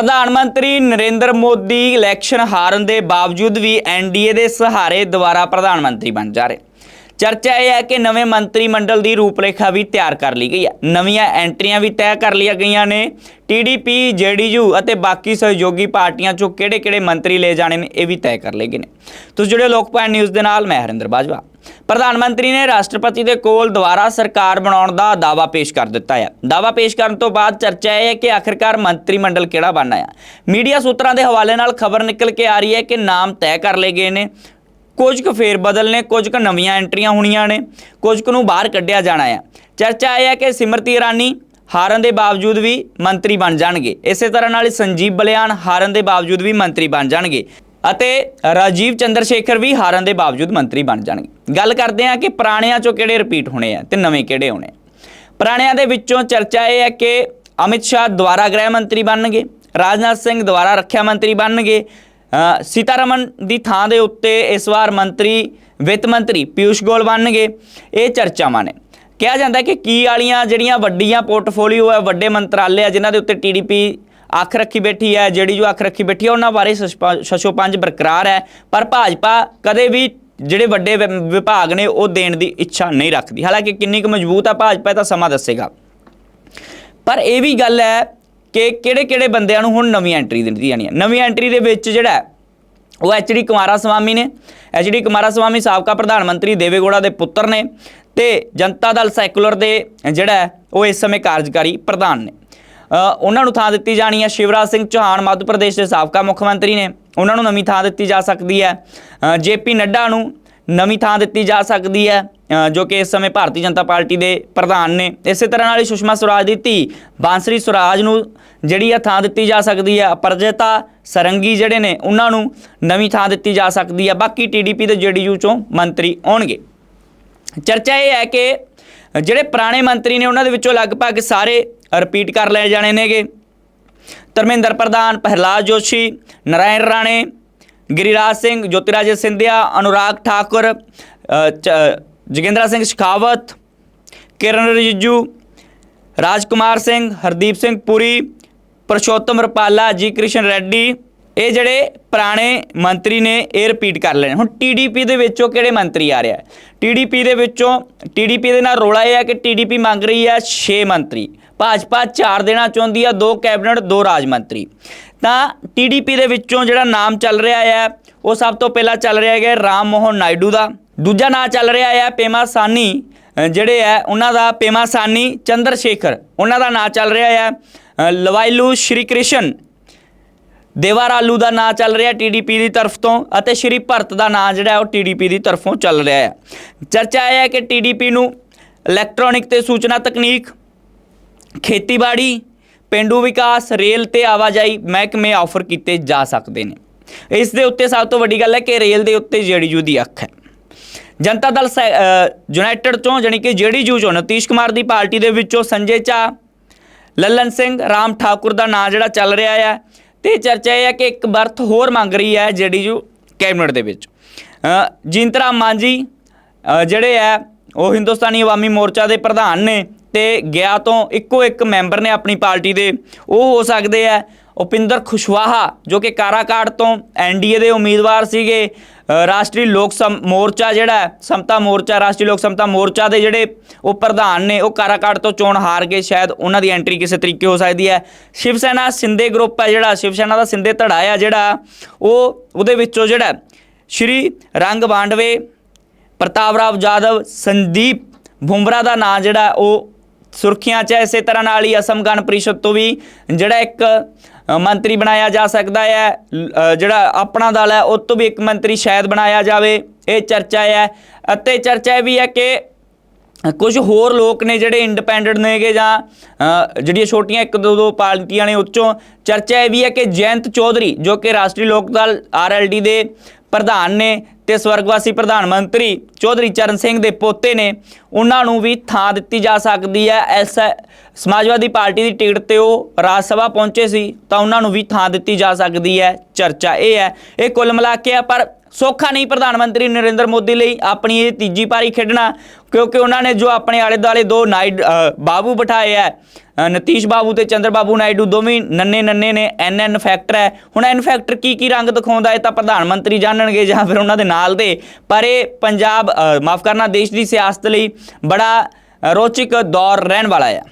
ਪ੍ਰਧਾਨ ਮੰਤਰੀ ਨਰਿੰਦਰ ਮੋਦੀ ਇਲੈਕਸ਼ਨ ਹਾਰਨ ਦੇ ਬਾਵਜੂਦ ਵੀ ਐਨਡੀਏ ਦੇ ਸਹਾਰੇ ਦੁਬਾਰਾ ਪ੍ਰਧਾਨ ਮੰਤਰੀ ਬਣ ਜਾ ਰਹੇ। ਚਰਚਾ ਇਹ ਹੈ ਕਿ ਨਵੇਂ ਮੰਤਰੀ ਮੰਡਲ ਦੀ ਰੂਪਰੇਖਾ ਵੀ ਤਿਆਰ ਕਰ ਲਈ ਗਈ ਹੈ। ਨਵੀਆਂ ਐਂਟਰੀਆਂ ਵੀ ਤੈਅ ਕਰ ਲਈਆਂ ਗਈਆਂ ਨੇ। ਟੀਡੀਪੀ ਜੇਡੀਯੂ ਅਤੇ ਬਾਕੀ ਸਹਿਯੋਗੀ ਪਾਰਟੀਆਂ ਚੋਂ ਕਿਹੜੇ-ਕਿਹੜੇ ਮੰਤਰੀ ਲੈ ਜਾਣੇ ਨੇ, ਇਹ ਵੀ ਤੈਅ ਕਰ ਲਏ ਗਏ ਨੇ। ਤੁਸੀਂ ਜੁੜੇ ਲੋਕਪਾਲ ਨਿਊਜ਼ ਦੇ ਨਾਲ, ਮੈਂ ਹਰਿੰਦਰ ਬਾਜਵਾ। ਪ੍ਰਧਾਨ ਮੰਤਰੀ ਨੇ ਰਾਸ਼ਟਰਪਤੀ ਦੇ ਕੋਲ ਦੁਬਾਰਾ ਸਰਕਾਰ ਬਣਾਉਣ ਦਾ ਦਾਅਵਾ ਪੇਸ਼ ਕਰ ਦਿੱਤਾ ਹੈ। ਦਾਅਵਾ ਪੇਸ਼ ਕਰਨ ਤੋਂ ਬਾਅਦ ਚਰਚਾ ਇਹ ਹੈ ਕਿ ਆਖਿਰਕਾਰ ਮੰਤਰੀ ਮੰਡਲ ਕਿਹੜਾ ਬਣਨਾ ਹੈ। ਮੀਡੀਆ ਸੂਤਰਾਂ ਦੇ ਹਵਾਲੇ ਨਾਲ ਖਬਰ ਨਿਕਲ ਕੇ ਆ ਰਹੀ ਹੈ ਕਿ ਨਾਮ ਤੈਅ ਕਰ ਲਏ ਗਏ ਨੇ। ਕੁਝ ਕੁ ਫੇਰ ਬਦਲ ਨੇ, ਕੁਝ ਕੁ ਨਵੀਆਂ ਐਂਟਰੀਆਂ ਹੋਣੀਆਂ ਨੇ, ਕੁਝ ਕੁ ਨੂੰ ਬਾਹਰ ਕੱਢਿਆ ਜਾਣਾ ਹੈ। ਚਰਚਾ ਇਹ ਹੈ ਕਿ ਸਿਮਰਤੀ ਇਰਾਨੀ ਹਾਰਨ ਦੇ ਬਾਵਜੂਦ ਵੀ ਮੰਤਰੀ ਬਣ ਜਾਣਗੇ। ਇਸੇ ਤਰ੍ਹਾਂ ਨਾਲ ਸੰਜੀਵ ਬਲਿਆਨ ਹਾਰਨ ਦੇ ਬਾਵਜੂਦ ਵੀ ਮੰਤਰੀ ਬਣ ਜਾਣਗੇ। ਅਤੇ ਰਾਜੀਵ ਚੰਦਰ ਸ਼ੇਖਰ ਵੀ ਹਾਰਨ ਦੇ ਬਾਵਜੂਦ ਮੰਤਰੀ ਬਣ ਜਾਣਗੇ। ਗੱਲ ਕਰਦੇ ਹਾਂ ਕਿ ਪੁਰਾਣਿਆਂ ਚੋਂ ਕਿਹੜੇ ਰਿਪੀਟ ਹੋਣੇ ਆ ਤੇ ਨਵੇਂ ਕਿਹੜੇ ਹੋਣੇ ਪੁਰਾਣਿਆਂ ਦੇ ਵਿੱਚੋਂ ਚਰਚਾ ਇਹ ਹੈ ਕਿ ਅਮਿਤ ਸ਼ਾਹ ਦੁਬਾਰਾ ਗ੍ਰਹਿ ਮੰਤਰੀ ਬਣਨਗੇ, ਰਾਜਨਾਥ ਸਿੰਘ ਦੁਬਾਰਾ ਰੱਖਿਆ ਮੰਤਰੀ ਬਣਨਗੇ ਸੀਤਾਰਮਨ ਦੀ ਥਾਂ ਦੇ ਉੱਤੇ ਇਸ ਵਾਰ ਮੰਤਰੀ, ਵਿੱਤ ਮੰਤਰੀ ਪਿਊਸ਼ ਗੋਇਲ ਬਣਨਗੇ, ਇਹ ਚਰਚਾਵਾਂ ਨੇ। ਕਿਹਾ ਜਾਂਦਾ ਕਿ ਕੀ ਵਾਲੀਆਂ ਜਿਹੜੀਆਂ ਵੱਡੀਆਂ ਪੋਰਟਫੋਲੀਓ ਹੈ, ਵੱਡੇ ਮੰਤਰਾਲੇ ਆ, ਜਿਨ੍ਹਾਂ ਦੇ ਉੱਤੇ ਟੀਡੀਪੀ ਅੱਖ ਰੱਖੀ ਬੈਠੀ ਹੈ ਜਿਹੜੀ ਜੋ ਅੱਖ ਰੱਖੀ ਬੈਠੀ ਹੈ ਉਹਨਾਂ ਬਾਰੇ ਸਸ਼ਪਾ- ਸ਼ਸ਼ੋਪੰਜ ਬਰਕਰਾਰ ਹੈ। ਪਰ ਭਾਜਪਾ ਕਦੇ ਵੀ ਜਿਹੜੇ ਵੱਡੇ ਵਿ- ਵਿਭਾਗ ਨੇ ਉਹ ਦੇਣ ਦੀ ਇੱਛਾ ਨਹੀਂ ਰੱਖਦੀ। ਹਾਲਾਂਕਿ ਕਿੰਨੀ ਕੁ ਮਜ਼ਬੂਤ ਆ ਭਾਜਪਾ ਇਹ ਤਾਂ ਸਮਾਂ ਦੱਸੇਗਾ। ਪਰ ਇਹ ਵੀ ਗੱਲ ਹੈ ਕਿ ਕਿਹੜੇ-ਕਿਹੜੇ ਬੰਦਿਆਂ ਨੂੰ ਹੁਣ ਨਵੀਂ ਐਂਟਰੀ ਦਿੱਤੀ ਜਾਣੀ ਹੈ। ਨਵੀਂ ਐਂਟਰੀ ਦੇ ਵਿੱਚ ਜਿਹੜਾ ਹੈ, ਉਹ ਐਚਡੀ ਕੁਮਾਰਾ ਸਵਾਮੀ ਨੇ। ਐਚਡੀ ਕੁਮਾਰਾ ਸਵਾਮੀ ਸਾਬਕਾ ਪ੍ਰਧਾਨ ਮੰਤਰੀ ਦੇਵੇਗੋੜਾ ਦੇ ਪੁੱਤਰ ਨੇ ਤੇ ਜਨਤਾ ਦਲ ਸੈਕੂਲਰ ਦੇ ਜਿਹੜਾ ਉਹ ਇਸ ਸਮੇਂ ਕਾਰਜਕਾਰੀ ਪ੍ਰਧਾਨ ਨੇ। ਉਹਨਾਂ ਨੂੰ ਥਾਂ ਦਿੱਤੀ ਜਾਣੀ ਹੈ। ਸ਼ਿਵਰਾਜ ਸਿੰਘ ਚੌਹਾਨ ਮੱਧ ਪ੍ਰਦੇਸ਼ ਦੇ ਸਾਬਕਾ ਮੁੱਖ ਮੰਤਰੀ ਨੇ। ਉਹਨਾਂ ਨੂੰ ਨਵੀਂ ਥਾਂ ਦਿੱਤੀ ਜਾ ਸਕਦੀ ਹੈ। ਜੇਪੀ ਨੱਡਾ ਨੂੰ ਨਵੀਂ ਥਾਂ ਦਿੱਤੀ ਜਾ ਸਕਦੀ ਹੈ ਜੋ ਕਿ ਇਸ ਸਮੇਂ ਭਾਰਤੀ ਜਨਤਾ ਪਾਰਟੀ ਦੇ ਪ੍ਰਧਾਨ ਨੇ। ਇਸੇ ਤਰ੍ਹਾਂ ਨਾਲ ਹੀ ਸੁਸ਼ਮਾ ਸਵਰਾਜ ਦੀ ਧੀ ਬਾਂਸਰੀ ਸਵਰਾਜ ਨੂੰ ਜਿਹੜੀ ਆ ਥਾਂ ਦਿੱਤੀ ਜਾ ਸਕਦੀ ਹੈ। ਅਪਰਜਤਾ ਸਰੰਗੀ ਜਿਹੜੇ ਨੇ, ਉਹਨਾਂ ਨੂੰ ਨਵੀਂ ਥਾਂ ਦਿੱਤੀ ਜਾ ਸਕਦੀ ਹੈ। ਬਾਕੀ ਟੀਡੀਪੀ ਤੇ ਜੇਡੀਯੂ ਚੋਂ ਮੰਤਰੀ ਆਉਣਗੇ। ਚਰਚਾ ਇਹ ਹੈ ਕਿ ਜਿਹੜੇ ਪੁਰਾਣੇ ਮੰਤਰੀ ਨੇ, ਉਹਨਾਂ ਦੇ ਵਿੱਚੋਂ ਲਗਭਗ ਸਾਰੇ ਰਿਪੀਟ ਕਰ ਲਏ ਜਾਣੇ ਨੇਗੇ। ਧਰਮਿੰਦਰ ਪ੍ਰਧਾਨ ਪ੍ਰਹਲਾਦ ਜੋਸ਼ੀ ਨਰਾਇਣ ਰਾਣੇ ਗਿਰੀਰਾਜ ਸਿੰਘ ਜੋਤਿਰਾਜ ਸਿੰਧਿਆ ਅਨੁਰਾਗ ਠਾਕੁਰ ਅ, ਚ- ਜੋਗਿੰਦਰ ਸਿੰਘ ਸ਼ਿਖਾਵਤ ਕਿਰਨ ਰਿਜਿਜੂ ਰਾਜਕੁਮਾਰ ਸਿੰਘ ਹਰਦੀਪ ਸਿੰਘ ਪੁਰੀ ਪਰਸ਼ੋਤਮ ਰਪਾਲਾ ਜੀ ਕ੍ਰਿਸ਼ਨ ਰੈੱਡੀ ਇਹ ਜਿਹੜੇ ਪੁਰਾਣੇ ਮੰਤਰੀ ਨੇ ਇਹ ਰਿਪੀਟ ਕਰ ਲੈਣੇ ਹੁਣ ਟੀਡੀਪੀ ਦੇ ਵਿੱਚੋਂ ਕਿਹੜੇ ਮੰਤਰੀ ਆ ਰਿਹਾ ਟੀਡੀਪੀ ਦੇ ਵਿੱਚੋਂ ਟੀਡੀਪੀ ਦੇ ਨਾਲ ਰੋਲਾ ਇਹ ਹੈ ਕਿ ਟੀਡੀਪੀ ਮੰਗ ਰਹੀ ਹੈ 6 ਮੰਤਰੀ। ਭਾਜਪਾ ਚਾਰ ਦੇਣਾ ਚਾਹੁੰਦੀ ਆ, ਦੋ ਕੈਬਨਿਟ, ਦੋ ਰਾਜ ਮੰਤਰੀ। ਤਾਂ ਟੀਡੀਪੀ ਦੇ ਵਿੱਚੋਂ ਜਿਹੜਾ ਨਾਮ ਚੱਲ ਰਿਹਾ ਹੈ ਉਹ ਸਭ ਤੋਂ ਪਹਿਲਾਂ ਚੱਲ ਰਿਹਾ ਹੈ ਰਾਮ ਮੋਹਨ ਨਾਇਡੂ ਦਾ। ਦੂਜਾ ਨਾਮ ਚੱਲ ਰਿਹਾ ਹੈ ਪੇਮਾ ਸਾਨੀ ਜਿਹੜੇ ਹੈ ਉਹਨਾਂ ਦਾ ਪੇਮਾ ਸਾਨੀ, ਚੰਦਰ ਸ਼ੇਖਰ, ਉਹਨਾਂ ਦਾ ਨਾਂ ਚੱਲ ਰਿਹਾ ਹੈ ਲਵਾਇਲੂ ਸ਼੍ਰੀ ਕ੍ਰਿਸ਼ਨ। ਦੇਵਾਰਾਲੂ ਦਾ ਨਾਂ ਚੱਲ ਰਿਹਾ ਟੀਡੀਪੀ ਦੀ ਤਰਫ ਤੋਂ ਅਤੇ ਸ਼੍ਰੀ ਭਰਤ ਦਾ ਨਾਂ ਜਿਹੜਾ ਹੈ ਉਹ ਟੀਡੀਪੀ ਦੀ ਤਰਫੋਂ ਚੱਲ ਰਿਹਾ ਹੈ ਚਰਚਾ ਇਹ ਹੈ ਕਿ ਟੀਡੀਪੀ ਨੂੰ ਇਲੈਕਟ੍ਰੋਨਿਕ ਤੇ ਸੂਚਨਾ ਤਕਨੀਕ ਖੇਤੀਬਾੜੀ, ਪਿੰਡੂ ਵਿਕਾਸ, ਰੇਲ ਤੇ ਆਵਾਜਾਈ ਮਹਿਕਮੇ ਆਫਰ ਕੀਤੇ ਜਾ ਸਕਦੇ ਨੇ। ਇਸ ਦੇ ਉੱਤੇ ਸਭ ਤੋਂ ਵੱਡੀ ਗੱਲ ਹੈ ਕਿ ਰੇਲ ਦੇ ਉੱਤੇ ਜੇਡੀਯੂ ਦੀ ਅੱਖ ਹੈ। ਜਨਤਾ ਦਲ ਸੈ- ਯੂਨਾਈਟਿਡ ਚੋਂ ਜਾਣੀ ਕਿ ਜੇਡੀਯੂ ਚੋਂ ਨਤੀਸ਼ ਕੁਮਾਰ ਦੀ ਪਾਰਟੀ ਦੇ ਵਿੱਚੋਂ ਸੰਜੇ ਝਾ ਲੱਲਨ ਸਿੰਘ, ਰਾਮ ਠਾਕੁਰ ਦਾ ਨਾਂ ਜਿਹੜਾ ਚੱਲ ਰਿਹਾ ਹੈ ਤੇ ਚਰਚਾ ਇਹ ਹੈ ਕਿ ਇੱਕ ਬਰਥ ਹੋਰ ਮੰਗ ਰਹੀ ਹੈ ਜੇਡੀਯੂ ਕੈਬਨਿਟ ਦੇ ਵਿੱਚ। ਜਿੰਤਰਾ ਜੀਨਤ ਮਾਂਜੀ ਜਿਹੜੇ ਹੈ ਉਹ ਹਿੰਦੁਸਤਾਨੀ ਅਵਾਮੀ ਮੋਰਚਾ ਦੇ ਪ੍ਰਧਾਨ ਨੇ ਤੇ ਗਿਆ ਤੋਂ ਇੱਕੋ ਇੱਕ ਮੈਂਬਰ ਨੇ ਆਪਣੀ ਪਾਰਟੀ ਦੇ, ਉਹ ਹੋ ਸਕਦੇ ਆ ਉਪਿੰਦਰ ਖੁਸ਼ਵਾਹਾ, ਜੋ ਕਿ ਕਾਰਾਕਾੜ ਤੋਂ ਐਨਡੀਏ ਦੇ ਉਮੀਦਵਾਰ ਸੀਗੇ। ਰਾਸ਼ਟਰੀ ਲੋਕ ਸਮ, ਮੋਰਚਾ ਜਿਹੜਾ, ਸਮਤਾ ਮੋਰਚਾ, ਰਾਸ਼ਟਰੀ ਲੋਕ ਸਮਤਾ ਮੋਰਚਾ ਦੇ ਜਿਹੜੇ ਉਹ ਪ੍ਰਧਾਨ ਨੇ, ਉਹ ਕਾਰਾਕਾੜ ਤੋਂ ਚੋਣ ਹਾਰ ਗਏ ਸ਼ਾਇਦ ਉਹਨਾਂ ਦੀ ਐਂਟਰੀ ਕਿਸੇ ਤਰੀਕੇ ਹੋ ਸਕਦੀ ਹੈ। ਸ਼ਿਵ ਸੈਨਾ ਸਿੰਦੇ ਗਰੁੱਪ ਹੈ ਜਿਹੜਾ ਸ਼ਿਵ ਸੈਨਾ ਦਾ ਸਿੰਦੇ ਧੜਾ ਆ ਜਿਹੜਾ, ਉਹ ਉਹਦੇ ਵਿੱਚੋਂ ਜਿਹੜਾ ਸ਼੍ਰੀ ਰੰਗ ਬਾਂਡਵੇ, ਪ੍ਰਤਾਪ ਰਾਵ ਜਾਦਵ, ਸੰਦੀਪ ਬੁਮਰਾ ਦਾ ਨਾਂ ਜਿਹੜਾ, ਉਹ ਸੁਰਖੀਆਂ 'ਚ ਹੈ ਇਸੇ ਤਰ੍ਹਾਂ ਨਾਲ ਹੀ ਅਸਮ ਗਣ ਪਰਿਸ਼ਦ ਤੋਂ ਵੀ ਜਿਹੜਾ ਇੱਕ ਮੰਤਰੀ ਬਣਾਇਆ ਜਾ ਸਕਦਾ ਹੈ ਜਿਹੜਾ ਆਪਣਾ ਦਲ ਹੈ, ਉਹ ਤੋਂ ਵੀ ਇੱਕ ਮੰਤਰੀ ਸ਼ਾਇਦ ਬਣਾਇਆ ਜਾਵੇ। ਇਹ ਚਰਚਾ ਹੈ ਅਤੇ ਚਰਚਾ ਇਹ ਵੀ ਹੈ ਕਿ ਕੁਝ ਹੋਰ ਲੋਕ ਨੇ ਜਿਹੜੇ ਇੰਡੀਪੈਂਡੈਂਟ ਨੇਗੇ ਜਾਂ ਜਿਹੜੀਆਂ ਛੋਟੀਆਂ ਇੱਕ ਦੋ ਦੋ ਪਾਰਟੀਆਂ ਨੇ ਉੱਚੋਂ, ਚਰਚਾ ਇਹ ਵੀ ਹੈ ਕਿ ਜਯੰਤ ਚੌਧਰੀ ਜੋ ਕਿ ਰਾਸ਼ਟਰੀ ਲੋਕ ਦਲ ਆਰਐਲਡੀ ਦੇ ਪ੍ਰਧਾਨ ਨੇ ਤੇ ਸਵਰਗਵਾਸੀ ਪ੍ਰਧਾਨ ਮੰਤਰੀ ਚੌਧਰੀ ਚਰਨ ਸਿੰਘ ਦੇ ਪੋਤੇ ਨੇ ਉਹਨਾਂ ਨੂੰ ਵੀ ਥਾਂ ਦਿੱਤੀ ਜਾ ਸਕਦੀ ਹੈ। ਐਸ ਸਮਾਜਵਾਦੀ ਪਾਰਟੀ ਦੀ ਟਿਕਟ ਤੇ ਉਹ ਰਾਜ ਸਭਾ ਪਹੁੰਚੇ ਸੀ ਤਾਂ ਉਹਨਾਂ ਨੂੰ ਵੀ ਥਾਂ ਦਿੱਤੀ ਜਾ ਸਕਦੀ ਹੈ। ਚਰਚਾ ਇਹ ਹੈ। ਇਹ ਕੁੱਲ ਮਿਲਾ ਕੇ ਆ, ਪਰ ਸੌਖਾ ਨਹੀਂ ਪ੍ਰਧਾਨ ਮੰਤਰੀ ਨਰਿੰਦਰ ਮੋਦੀ ਲਈ ਆਪਣੀ ਇਹ ਤੀਜੀ ਪਾਰੀ ਖੇਡਣਾ, ਕਿਉਂਕਿ ਉਹਨਾਂ ਨੇ ਜੋ ਆਪਣੇ ਆਲੇ ਦੁਆਲੇ ਦੋ ਨਾਈਡ ਬਾਬੂ ਬਿਠਾਏ ਹੈ ਨਤੀਸ਼ ਬਾਬੂ ਤੇ ਚੰਦਰ ਬਾਬੂ ਨਾਇਡੂ, ਦੋਵੇਂ ਨੰਨੇ ਨੰਨੇ ਨੇ ਐਨ ਐਨ ਫੈਕਟਰ ਹੈ। ਹੁਣ ਐਨ ਫੈਕਟਰ ਕੀ ਕੀ ਰੰਗ ਦਿਖਾਉਂਦਾ ਹੈ ਤਾਂ ਪ੍ਰਧਾਨ ਮੰਤਰੀ ਜਾਣਨਗੇ ਜਾਂ ਫਿਰ ਉਹਨਾਂ ਦੇ ਨਾਲ ਦੇ। ਪਰ ਇਹ ਪੰਜਾਬ ਮਾਫ ਕਰਨਾ, ਦੇਸ਼ ਦੀ ਸਿਆਸਤ ਲਈ ਬੜਾ ਰੋਚਕ ਦੌਰ ਰਹਿਣ ਵਾਲਾ ਹੈ